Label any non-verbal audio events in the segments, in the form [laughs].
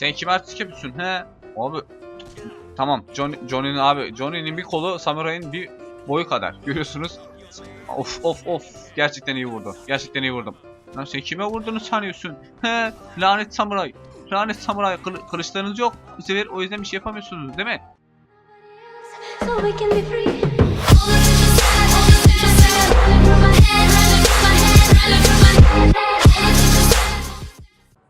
Sen kime artistik yapıyorsun he? Abi tamam John, Johnny'nin abi Johnny'nin bir kolu Samurai'nin bir boyu kadar. Görüyorsunuz. Of of of. Gerçekten iyi vurdu. Gerçekten iyi vurdum. Lan sen kime vurduğunu sanıyorsun? He lanet samuray. Lanet samuray Kılı- kılıçlarınız yok. Bu sefer o yüzden bir şey yapamıyorsunuz değil mi? so we can be free.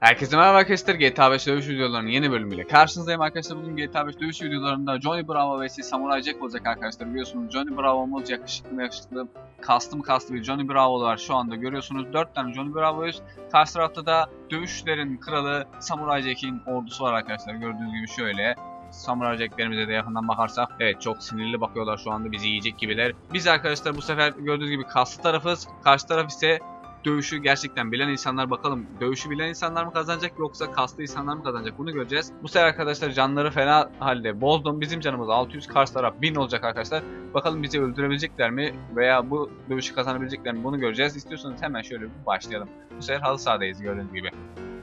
Herkese merhaba arkadaşlar. GTA 5 dövüş videolarının yeni bölümüyle karşınızdayım. Arkadaşlar bugün GTA 5 dövüş videolarında Johnny Bravo vs. Samurai Jack olacak arkadaşlar. Biliyorsunuz Johnny Bravo'muz yakışıklı mı yakışıklı kastı mı kastı bir Johnny Bravo var şu anda. Görüyorsunuz 4 tane Johnny Bravo'yuz. Karşı tarafta da dövüşlerin kralı Samurai Jack'in ordusu var arkadaşlar. Gördüğünüz gibi şöyle. Samurai Jack'lerimize de yakından bakarsak evet çok sinirli bakıyorlar şu anda. Bizi yiyecek gibiler. Biz arkadaşlar bu sefer gördüğünüz gibi kaslı tarafız. Karşı taraf ise dövüşü gerçekten bilen insanlar bakalım dövüşü bilen insanlar mı kazanacak yoksa kaslı insanlar mı kazanacak bunu göreceğiz. Bu sefer arkadaşlar canları fena halde bozdum. Bizim canımız 600 karşı taraf 1000 olacak arkadaşlar. Bakalım bizi öldürebilecekler mi veya bu dövüşü kazanabilecekler mi bunu göreceğiz. İstiyorsanız hemen şöyle bir başlayalım. Bu sefer halı sahadayız gördüğünüz gibi.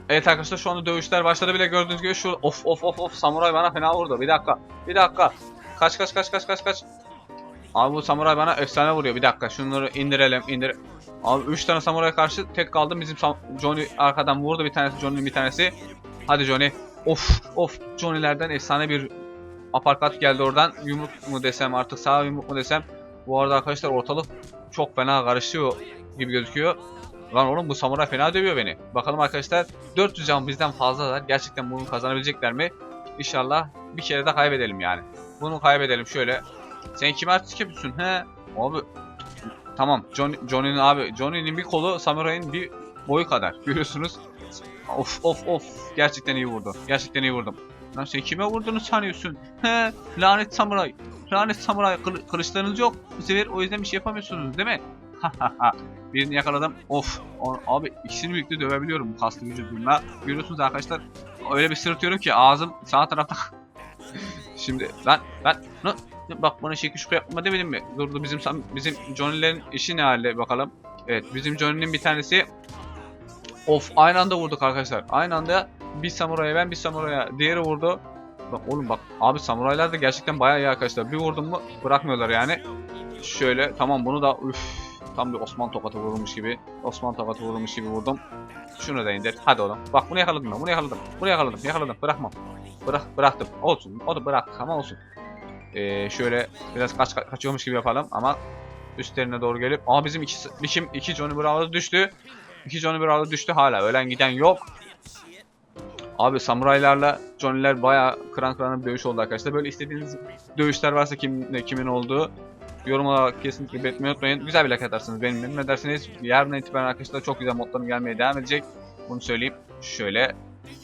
Evet arkadaşlar şu anda dövüşler başladı bile gördüğünüz gibi şu of of of of samuray bana fena vurdu. Bir dakika. Bir dakika. Kaç kaç kaç kaç kaç kaç. Abi bu samuray bana efsane vuruyor. Bir dakika şunları indirelim indir. Abi 3 tane samuraya karşı tek kaldım. Bizim Johnny arkadan vurdu bir tanesi Johnny'nin bir tanesi. Hadi Johnny. Of of Johnny'lerden efsane bir aparkat geldi oradan. Yumruk mu desem artık sağ yumruk mu desem. Bu arada arkadaşlar ortalık çok fena karışıyor gibi gözüküyor. Lan oğlum bu samuray fena dövüyor beni. Bakalım arkadaşlar 400 can bizden fazlalar. Gerçekten bunu kazanabilecekler mi? İnşallah bir kere de kaybedelim yani. Bunu kaybedelim şöyle. Sen kime artistik yapıyorsun he? Abi tamam Johnny, Johnny'nin abi Johnny'nin bir kolu Samurai'nin bir boyu kadar. [laughs] Görüyorsunuz. Of of of. Gerçekten iyi vurdu. Gerçekten iyi vurdum. Lan sen kime vurduğunu sanıyorsun? He lanet samuray. Lanet samuray Kılı- kılıçlarınız yok. Bu sefer o yüzden bir şey yapamıyorsunuz değil mi? [laughs] Birini yakaladım. Of. Abi ikisini birlikte dövebiliyorum bu kaslı vücudumla. Görüyorsunuz arkadaşlar. Öyle bir sırıtıyorum ki ağzım sağ tarafta. [laughs] Şimdi lan lan lan bak bana şekil şuka yapma demedim mi? Durdu bizim bizim Johnny'lerin işi ne halde bakalım. Evet bizim Johnny'nin bir tanesi Of aynı anda vurduk arkadaşlar. Aynı anda bir samuraya ben bir samuraya diğeri vurdu. Bak oğlum bak abi samuraylar da gerçekten bayağı iyi arkadaşlar. Bir vurdum mu bırakmıyorlar yani. Şöyle tamam bunu da üf tam bir Osman tokatı vurulmuş gibi. Osman tokatı vurulmuş gibi vurdum. Şunu da indir. Hadi oğlum. Bak bunu yakaladım ben. Bunu yakaladım. Bunu yakaladım. Yakaladım. Bırakmam. Bırak bıraktım. Olsun. O da bırak ama olsun. Ee, şöyle biraz kaç kaçıyormuş gibi yapalım ama üstlerine doğru gelip ama bizim iki bizim iki Johnny Bravo düştü. İki Johnny Bravo düştü hala. Ölen giden yok. Abi samuraylarla Johnny'ler baya kıran kırana bir dövüş oldu arkadaşlar. Böyle istediğiniz dövüşler varsa kim, kimin olduğu yorumlara kesinlikle belirtmeyi unutmayın. Güzel bir like atarsınız benim benim ne derseniz yarın itibaren arkadaşlar çok güzel modlarım gelmeye devam edecek. Bunu söyleyeyim. Şöyle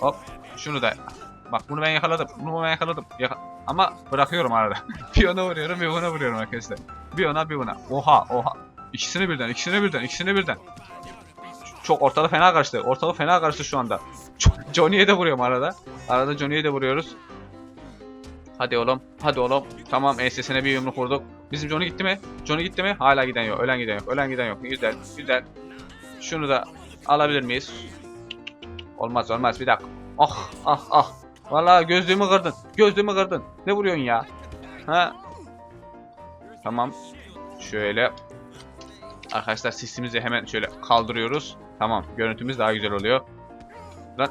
hop şunu da bak bunu ben yakaladım. Bunu ben yakaladım. Yaka- Ama bırakıyorum arada. [laughs] bir ona vuruyorum bir ona vuruyorum arkadaşlar. Bir ona bir buna. Oha oha. İkisini birden ikisini birden ikisini birden. Çok ortalık fena karıştı. Ortalık fena karıştı şu anda. Johnny'ye de vuruyorum arada. Arada Johnny'ye de vuruyoruz. Hadi oğlum. Hadi oğlum. Tamam ensesine bir yumruk vurduk. Bizim Johnny gitti mi? Johnny gitti mi? Hala giden yok. Ölen giden yok. Ölen giden yok. Güzel. Güzel. Şunu da alabilir miyiz? Olmaz olmaz. Bir dakika. Ah ah ah. Vallahi gözlüğümü kırdın. Gözlüğümü kırdın. Ne vuruyorsun ya? Ha? Tamam. Şöyle. Arkadaşlar sesimizi hemen şöyle kaldırıyoruz. Tamam. Görüntümüz daha güzel oluyor. Lan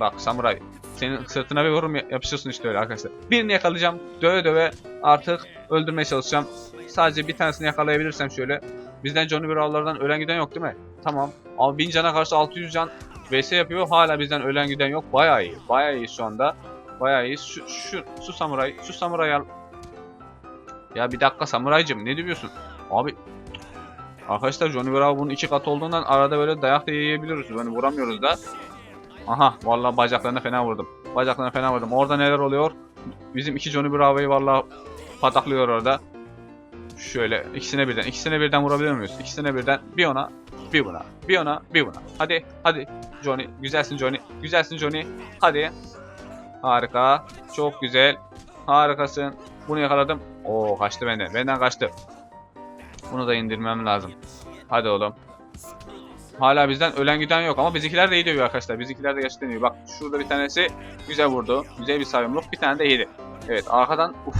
bak samuray. Senin sırtına bir vurum ya- yapışıyorsun işte öyle arkadaşlar. Birini yakalayacağım. Döve döve artık öldürmeye çalışacağım. Sadece bir tanesini yakalayabilirsem şöyle. Bizden Johnny Brawler'dan ölen giden yok değil mi? Tamam. Abi 1000 cana karşı 600 can vs yapıyor. Hala bizden ölen giden yok. Bayağı iyi. Bayağı iyi şu anda. Bayağı iyi. Şu, şu, şu samuray. Şu samuray al. Ya bir dakika samuraycım ne diyorsun? Abi Arkadaşlar Johnny Bravo bunun iki kat olduğundan arada böyle dayak da yiyebiliyoruz. Yani vuramıyoruz da. Aha vallahi bacaklarına fena vurdum. Bacaklarına fena vurdum. Orada neler oluyor? Bizim iki Johnny Bravo'yu vallahi pataklıyor orada. Şöyle ikisine birden, ikisine birden vurabiliyor muyuz? İkisine birden bir ona, bir buna, bir ona, bir buna. Hadi, hadi Johnny, güzelsin Johnny, güzelsin Johnny. Hadi. Harika, çok güzel, harikasın. Bunu yakaladım. Oo kaçtı benden, benden kaçtı. Bunu da indirmem lazım. Hadi oğlum. Hala bizden ölen giden yok ama bizimkiler de iyi dövüyor arkadaşlar. Bizimkiler de gerçekten iyi. Bak şurada bir tanesi güzel vurdu. Güzel bir savunluk. Bir tane de iyiydi. Evet arkadan uf.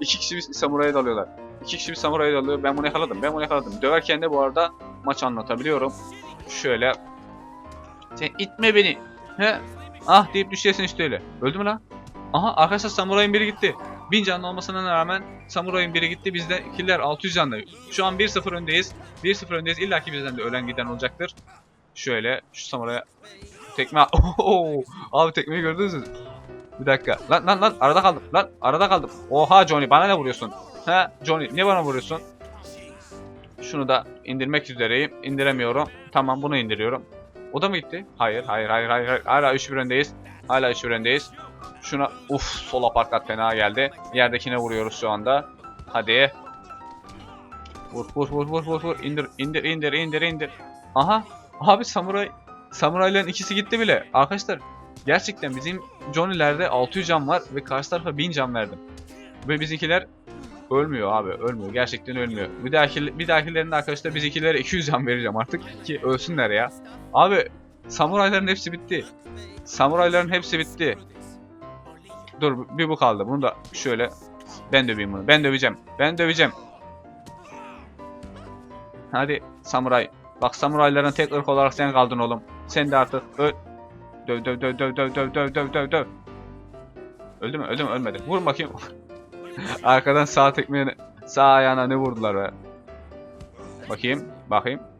iki kişi bir samuraya dalıyorlar. İki kişi bir samuraya dalıyor. Ben bunu yakaladım. Ben bunu yakaladım. Döverken de bu arada maç anlatabiliyorum. Şöyle. Sen itme beni. He? Ah deyip düşeceksin işte öyle. Öldü mü lan? Aha arkadaşlar samurayın biri gitti. 1000 canlı olmasına rağmen samurayın biri gitti. Bizde killer 600 canlı. Şu an 1-0 öndeyiz. 1-0 öndeyiz. İlla ki bizden de ölen giden olacaktır. Şöyle şu samuraya tekme [laughs] Oho! Abi tekmeyi gördünüz mü? Bir dakika. Lan lan lan arada kaldım. Lan arada kaldım. Oha Johnny bana ne vuruyorsun? He Johnny ne bana vuruyorsun? Şunu da indirmek üzereyim. İndiremiyorum. Tamam bunu indiriyorum. O da mı gitti? Hayır hayır hayır hayır. hayır. Hala 3-1 öndeyiz. Hala 3-1 öndeyiz. Şuna uf sol aparkat fena geldi. Yerdekine vuruyoruz şu anda. Hadi. Vur vur vur vur vur vur. İndir indir indir indir indir. Aha. Abi samuray samurayların ikisi gitti bile. Arkadaşlar gerçekten bizim Johnny'lerde 600 can var ve karşı tarafa 1000 can verdim. Ve bizimkiler ölmüyor abi ölmüyor. Gerçekten ölmüyor. Bir dahaki bir dahakilerinde arkadaşlar bizimkilere 200 can vereceğim artık ki ölsünler ya. Abi samurayların hepsi bitti. Samurayların hepsi bitti. Dur bir bu kaldı. Bunu da şöyle ben döveyim bunu. Ben döveceğim. Ben döveceğim. Hadi samuray. Bak samurayların tek ırk olarak sen kaldın oğlum. Sen de artık öl. Döv döv döv döv döv döv döv döv döv. Öldü mü? Öldü mü? Ölmedi. Vur bakayım. Arkadan sağ tekmeye sağ ayağına ne vurdular be. Bakayım. Bakayım. [laughs]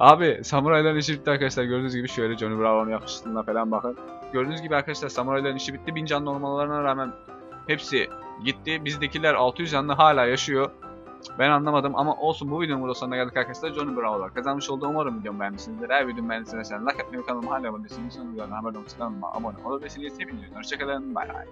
Abi samurayların işi bitti arkadaşlar. Gördüğünüz gibi şöyle Johnny Bravo'nun yakışıklılığına falan bakın. Gördüğünüz gibi arkadaşlar samurayların işi bitti. 1000 canlı olmalarına rağmen hepsi gitti. Bizdekiler 600 canlı hala yaşıyor. Ben anlamadım ama olsun bu videonun burada sonuna geldik arkadaşlar. Johnny Bravo'lar kazanmış oldu. Umarım videomu beğenmişsinizdir. Eğer videomu beğendiyseniz like atmayı kanalıma hala abone değilseniz sonuna abone olmayı kanalıma abone olabilirsiniz. Hepinize hoşçakalın. Bay bay.